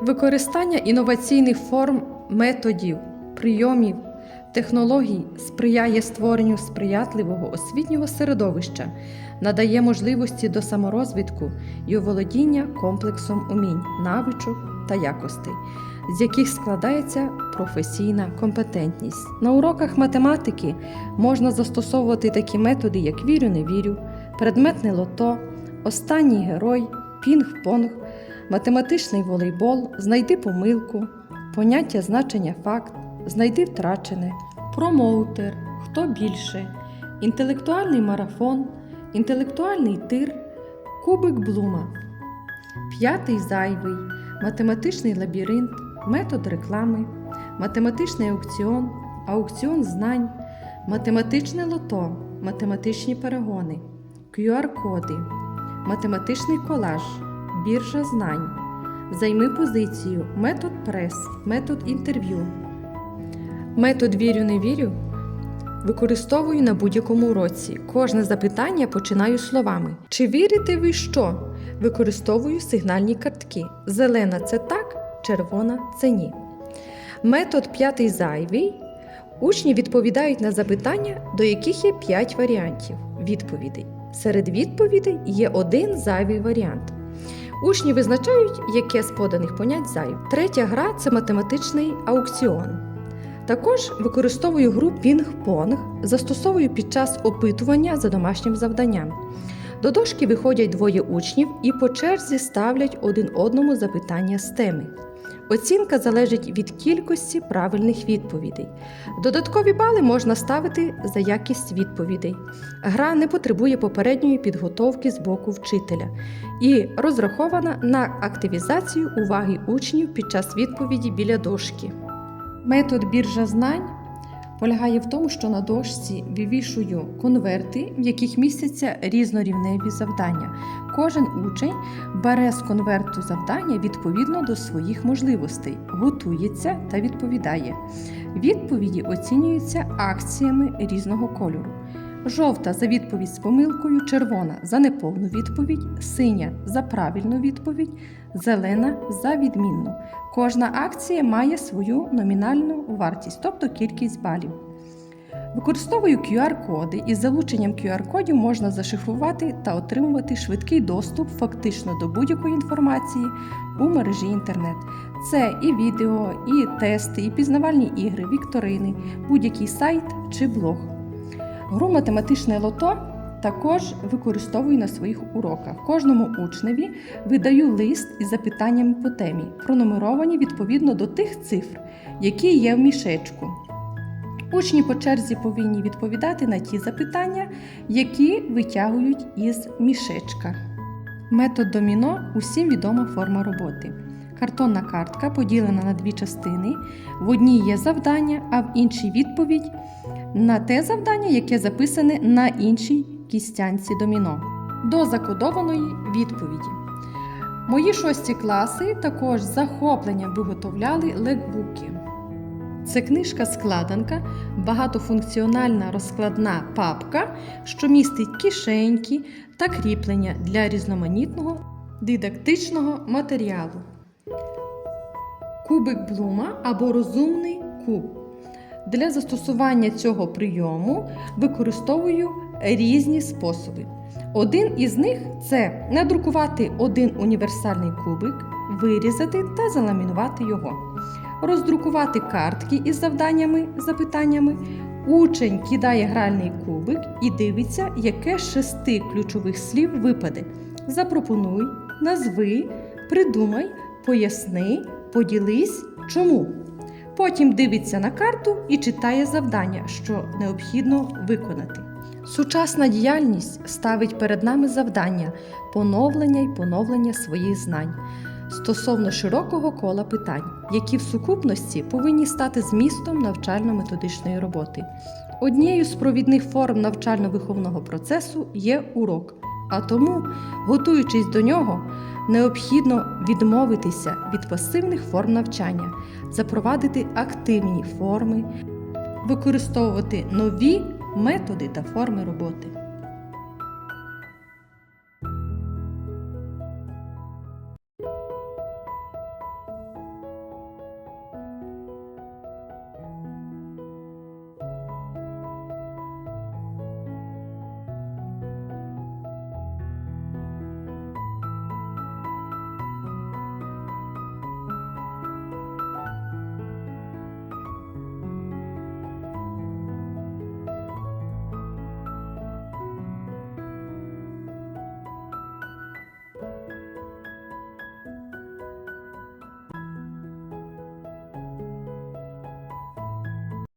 Використання інноваційних форм, методів, прийомів, технологій сприяє створенню сприятливого освітнього середовища, надає можливості до саморозвитку і оволодіння комплексом умінь, навичок та якостей, з яких складається професійна компетентність. На уроках математики можна застосовувати такі методи, як вірю, не вірю, предметне лото, останній герой, пінг-понг, математичний волейбол, знайди помилку, поняття значення факт, знайди втрачене, промоутер, хто більше, інтелектуальний марафон, інтелектуальний тир, кубик Блума, п'ятий зайвий, математичний лабіринт, метод реклами, математичний аукціон, аукціон знань, математичне лото, математичні перегони, QR-коди, математичний колаж, біржа знань, займи позицію, метод прес, метод інтерв'ю. Метод вірю не вірю використовую на будь-якому уроці. Кожне запитання починаю словами: Чи вірите ви що? Використовую сигнальні картки. Зелена це так, червона це ні. Метод п'ятий зайвий. Учні відповідають на запитання, до яких є 5 варіантів відповідей. Серед відповідей є один зайвий варіант. Учні визначають, яке з поданих понять зайве. Третя гра це математичний аукціон. Також використовую гру пінг-понг, застосовую під час опитування за домашнім завданням. До дошки виходять двоє учнів і по черзі ставлять один одному запитання з теми. Оцінка залежить від кількості правильних відповідей. Додаткові бали можна ставити за якість відповідей. Гра не потребує попередньої підготовки з боку вчителя і розрахована на активізацію уваги учнів під час відповіді біля дошки. Метод біржа знань полягає в тому, що на дошці вивішую конверти, в яких містяться різнорівневі завдання. Кожен учень бере з конверту завдання відповідно до своїх можливостей, готується та відповідає. Відповіді оцінюються акціями різного кольору. Жовта за відповідь з помилкою, червона за неповну відповідь, синя за правильну відповідь, зелена за відмінну. Кожна акція має свою номінальну вартість, тобто кількість балів. Використовую QR-коди із залученням QR-кодів можна зашифрувати та отримувати швидкий доступ фактично до будь-якої інформації у мережі інтернет. Це і відео, і тести, і пізнавальні ігри, вікторини, будь-який сайт чи блог. Гру математичне лото також використовую на своїх уроках. Кожному учневі видаю лист із запитаннями по темі, пронумеровані відповідно до тих цифр, які є в мішечку. Учні по черзі повинні відповідати на ті запитання, які витягують із мішечка. Метод доміно усім відома форма роботи. Картонна картка поділена на дві частини. В одній є завдання, а в іншій відповідь на те завдання, яке записане на іншій кістянці доміно. До закодованої відповіді. Мої шості класи також з захопленням виготовляли лекбуки. Це книжка-складанка, багатофункціональна розкладна папка, що містить кишеньки та кріплення для різноманітного дидактичного матеріалу. Кубик Блума або розумний куб. Для застосування цього прийому використовую різні способи. Один із них це надрукувати один універсальний кубик, вирізати та заламінувати його, роздрукувати картки із завданнями, запитаннями. Учень кидає гральний кубик і дивиться, яке з шести ключових слів випаде. Запропонуй, назви, придумай, поясни, поділись, чому. Потім дивиться на карту і читає завдання, що необхідно виконати. Сучасна діяльність ставить перед нами завдання поновлення й поновлення своїх знань стосовно широкого кола питань, які в сукупності повинні стати змістом навчально-методичної роботи. Однією з провідних форм навчально-виховного процесу є урок, а тому, готуючись до нього, необхідно відмовитися від пасивних форм навчання, запровадити активні форми, використовувати нові методи та форми роботи.